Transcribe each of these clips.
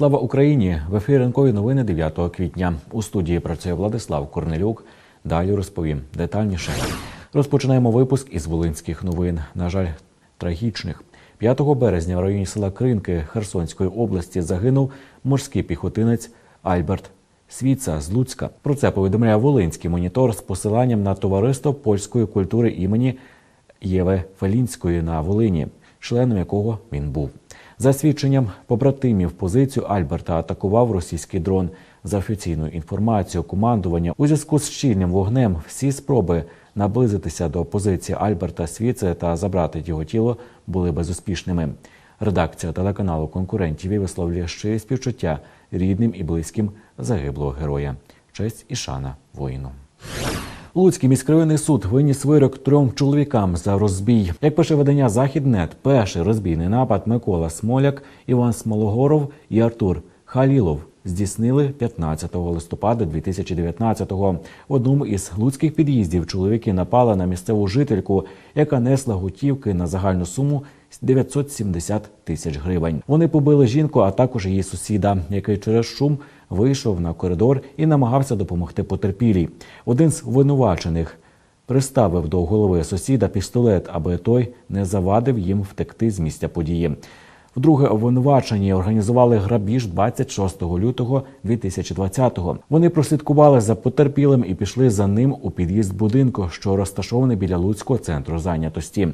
Слава Україні! В ефірі ранкові новини 9 квітня. У студії працює Владислав Корнелюк. Далі розповім детальніше. Розпочинаємо випуск із волинських новин. На жаль, трагічних. 5 березня в районі села Кринки Херсонської області загинув морський піхотинець Альберт Свіца з Луцька. Про це повідомляє Волинський монітор з посиланням на товариство польської культури імені Єви Фелінської на Волині, членом якого він був. За свідченням побратимів позицію Альберта атакував російський дрон. За офіційною інформацією командування у зв'язку з щільним вогнем всі спроби наблизитися до позиції Альберта Свіце та забрати його тіло були безуспішними. Редакція телеканалу конкурентів висловлює щирі співчуття рідним і близьким загиблого героя. Честь і шана воїну. Луцький міськрайонний суд виніс вирок трьом чоловікам за розбій. Як пише видання Західнет, перший розбійний напад Микола Смоляк, Іван Смологоров і Артур Халілов здійснили 15 листопада 2019-го. В одному із луцьких під'їздів чоловіки напали на місцеву жительку, яка несла готівки на загальну суму 970 тисяч гривень. Вони побили жінку, а також її сусіда, який через шум вийшов на коридор і намагався допомогти потерпілій. Один з винувачених приставив до голови сусіда пістолет, аби той не завадив їм втекти з місця події. Вдруге обвинувачені організували грабіж 26 лютого 2020-го. Вони прослідкували за потерпілим і пішли за ним у під'їзд будинку, що розташований біля Луцького центру зайнятості.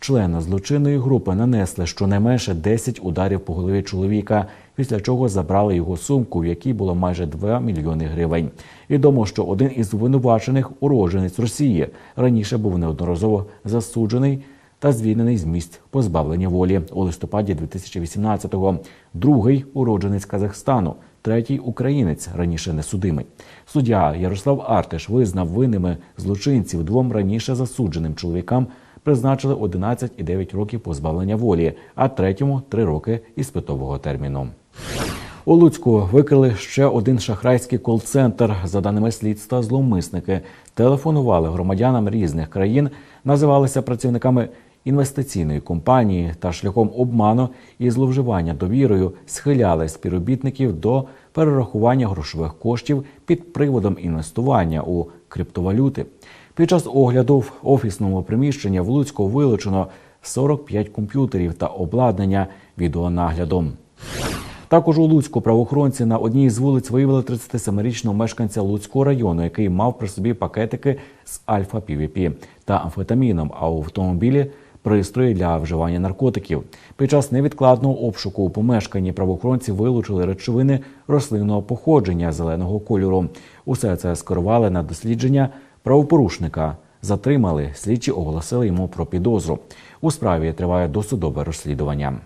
Члени злочинної групи нанесли щонайменше 10 ударів по голові чоловіка, після чого забрали його сумку, в якій було майже 2 мільйони гривень. Відомо, що один із звинувачених уродженець Росії раніше був неодноразово засуджений та звільнений з місць позбавлення волі у листопаді 2018-го. Другий уродженець Казахстану, третій українець раніше не судимий. Суддя Ярослав Артеш визнав винними злочинців двом раніше засудженим чоловікам. Призначили 11 і 9 років позбавлення волі, а третьому 3 роки іспитового терміну. У Луцьку викрили ще один шахрайський кол-центр. За даними слідства, зловмисники телефонували громадянам різних країн, називалися працівниками інвестиційної компанії та шляхом обману і зловживання довірою схиляли співробітників до перерахування грошових коштів під приводом інвестування у криптовалюти. Під час огляду в офісному приміщенні в Луцьку вилучено 45 комп'ютерів та обладнання відеонаглядом. Також у Луцьку правоохоронці на одній з вулиць виявили 37-річного мешканця Луцького району, який мав при собі пакетики з альфа пвп та амфетаміном, а у автомобілі пристрої для вживання наркотиків. Під час невідкладного обшуку у помешканні правоохоронці вилучили речовини рослинного походження зеленого кольору. Усе це скерували на дослідження правопорушника. Затримали, слідчі оголосили йому про підозру. У справі триває досудове розслідування.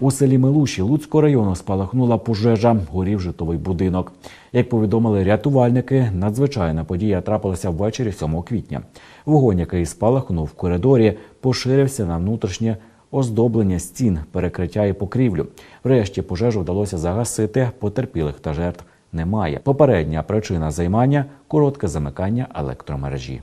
У селі Милуші Луцького району спалахнула пожежа, горів житловий будинок. Як повідомили рятувальники, надзвичайна подія трапилася ввечері 7 квітня. Вогонь, який спалахнув в коридорі, поширився на внутрішнє оздоблення стін, перекриття і покрівлю. Врешті пожежу вдалося загасити, потерпілих та жертв немає. Попередня причина займання коротке замикання електромережі.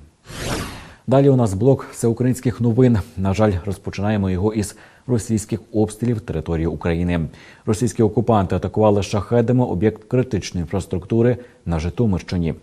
Далі у нас блок всеукраїнських новин. На жаль, розпочинаємо його із російських обстрілів території України. Російські окупанти атакували шахедами об'єкт критичної інфраструктури на Житомирщині.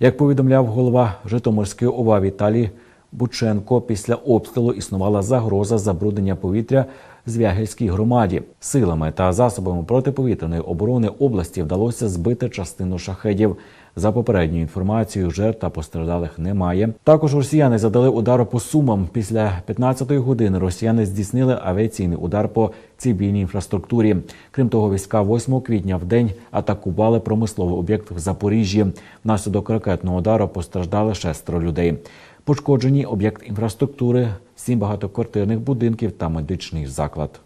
Як повідомляв голова Житомирської ОВА Віталій Бученко, після обстрілу існувала загроза забруднення повітря Звягельській громаді. Силами та засобами протиповітряної оборони області вдалося збити частину шахедів. За попередньою інформацією, жертв та постраждалих немає. Також росіяни задали удару по сумам. Після 15-ї години росіяни здійснили авіаційний удар по цивільній інфраструктурі. Крім того, війська 8 квітня в день атакували промисловий об'єкт в Запоріжжі. Внаслідок ракетного удару постраждали шестеро людей. Пошкоджені об'єкт інфраструктури, сім багатоквартирних будинків та медичний заклад.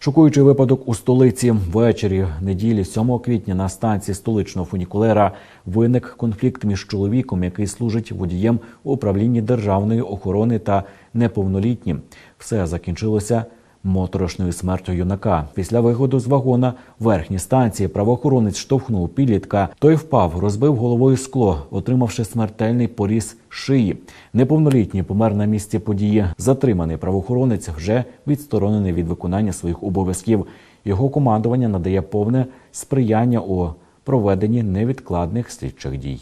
Шокуючий випадок у столиці ввечері неділі 7 квітня на станції столичного фунікулера виник конфлікт між чоловіком, який служить водієм у управлінні державної охорони та неповнолітнім. Все закінчилося моторошною смертю юнака. Після виходу з вагона верхній станції правоохоронець штовхнув підлітка. Той впав, розбив головою скло, отримавши смертельний поріз шиї. Неповнолітній помер на місці події. Затриманий правоохоронець вже відсторонений від виконання своїх обов'язків. Його командування надає повне сприяння у проведенні невідкладних слідчих дій.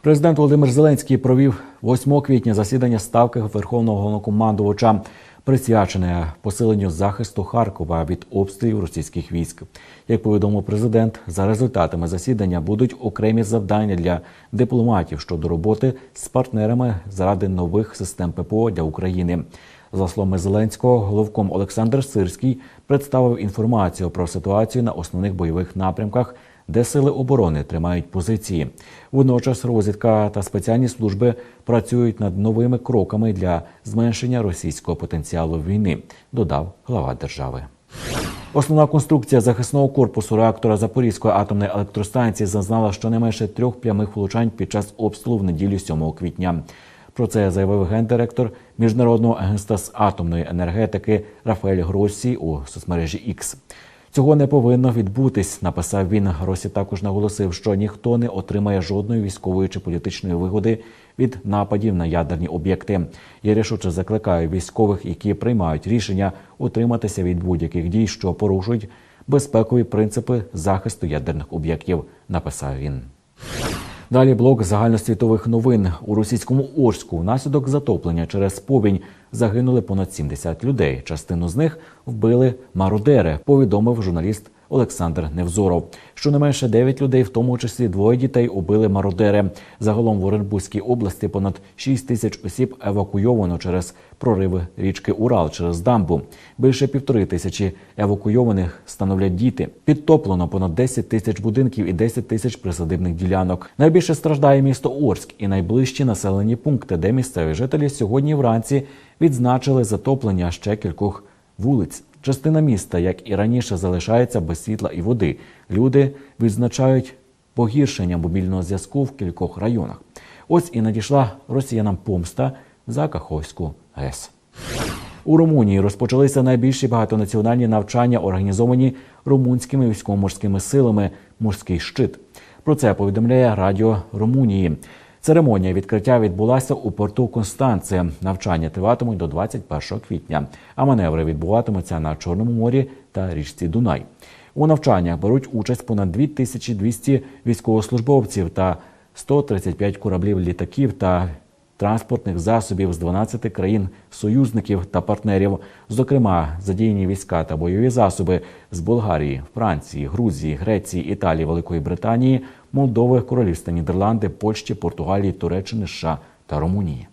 Президент Володимир Зеленський провів 8 квітня засідання ставки Верховного Головнокомандувача, присвячене посиленню захисту Харкова від обстрілів російських військ. Як повідомив президент, за результатами засідання будуть окремі завдання для дипломатів щодо роботи з партнерами заради нових систем ППО для України. За словами Зеленського, головком Олександр Сирський представив інформацію про ситуацію на основних бойових напрямках де сили оборони тримають позиції. Водночас розвідка та спеціальні служби працюють над новими кроками для зменшення російського потенціалу війни, додав глава держави. Основна конструкція захисного корпусу реактора Запорізької атомної електростанції зазнала щонайменше трьох прямих влучань під час обстрілу в неділю 7 квітня. Про це заявив гендиректор міжнародного агентства з атомної енергетики Рафаель Гроссі у соцмережі X. Цього не повинно відбутись, написав він. Гросі також наголосив, що ніхто не отримає жодної військової чи політичної вигоди від нападів на ядерні об'єкти. Я рішуче закликаю військових, які приймають рішення утриматися від будь-яких дій, що порушують безпекові принципи захисту ядерних об'єктів. Написав він. Далі блок загальносвітових новин у російському Орську внаслідок затоплення через повінь загинули понад 70 людей. Частину з них вбили мародери. Повідомив журналіст Олександр Невзоров. Щонайменше 9 людей, в тому числі двоє дітей, убили мародери. Загалом в Оренбурзькій області понад 6 тисяч осіб евакуйовано через прориви річки Урал через дамбу. Більше півтори тисячі евакуйованих становлять діти. Підтоплено понад 10 тисяч будинків і 10 тисяч присадибних ділянок. Найбільше страждає місто Орськ і найближчі населені пункти, де місцеві жителі сьогодні вранці відзначили затоплення ще кількох вулиць. Частина міста, як і раніше, залишається без світла і води. Люди відзначають погіршення мобільного зв'язку в кількох районах. Ось і надійшла росіянам помста за Каховську ГЕС. У Румунії розпочалися найбільші багатонаціональні навчання, організовані румунськими військово-морськими силами Морський щит. Про це повідомляє Радіо Румунії. Церемонія відкриття відбулася у порту Констанце. Навчання триватимуть до 21 квітня, а маневри відбуватимуться на Чорному морі та річці Дунай. У навчаннях беруть участь понад 2200 військовослужбовців та 135 кораблів літаків та транспортних засобів з 12 країн союзників та партнерів. Зокрема, задіяні війська та бойові засоби з Болгарії, Франції, Грузії, Греції, Італії, Великої Британії, Молдови, Королівства Нідерланди, Польщі, Португалії, Туреччини, США та Румунії.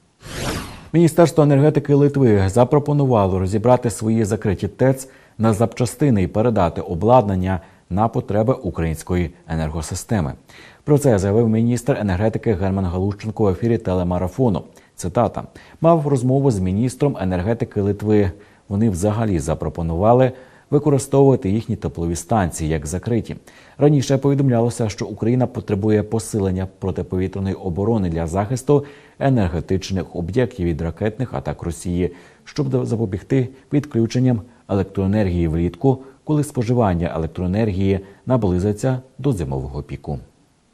Міністерство енергетики Литви запропонувало розібрати свої закриті ТЕЦ на запчастини і передати обладнання на потреби української енергосистеми. Про це заявив міністр енергетики Герман Галущенко в ефірі телемарафону. Цитата мав розмову з міністром енергетики Литви. Вони взагалі запропонували використовувати їхні теплові станції як закриті. Раніше повідомлялося, що Україна потребує посилення протиповітряної оборони для захисту енергетичних об'єктів від ракетних атак Росії, щоб запобігти відключенням електроенергії влітку, коли споживання електроенергії наблизиться до зимового піку.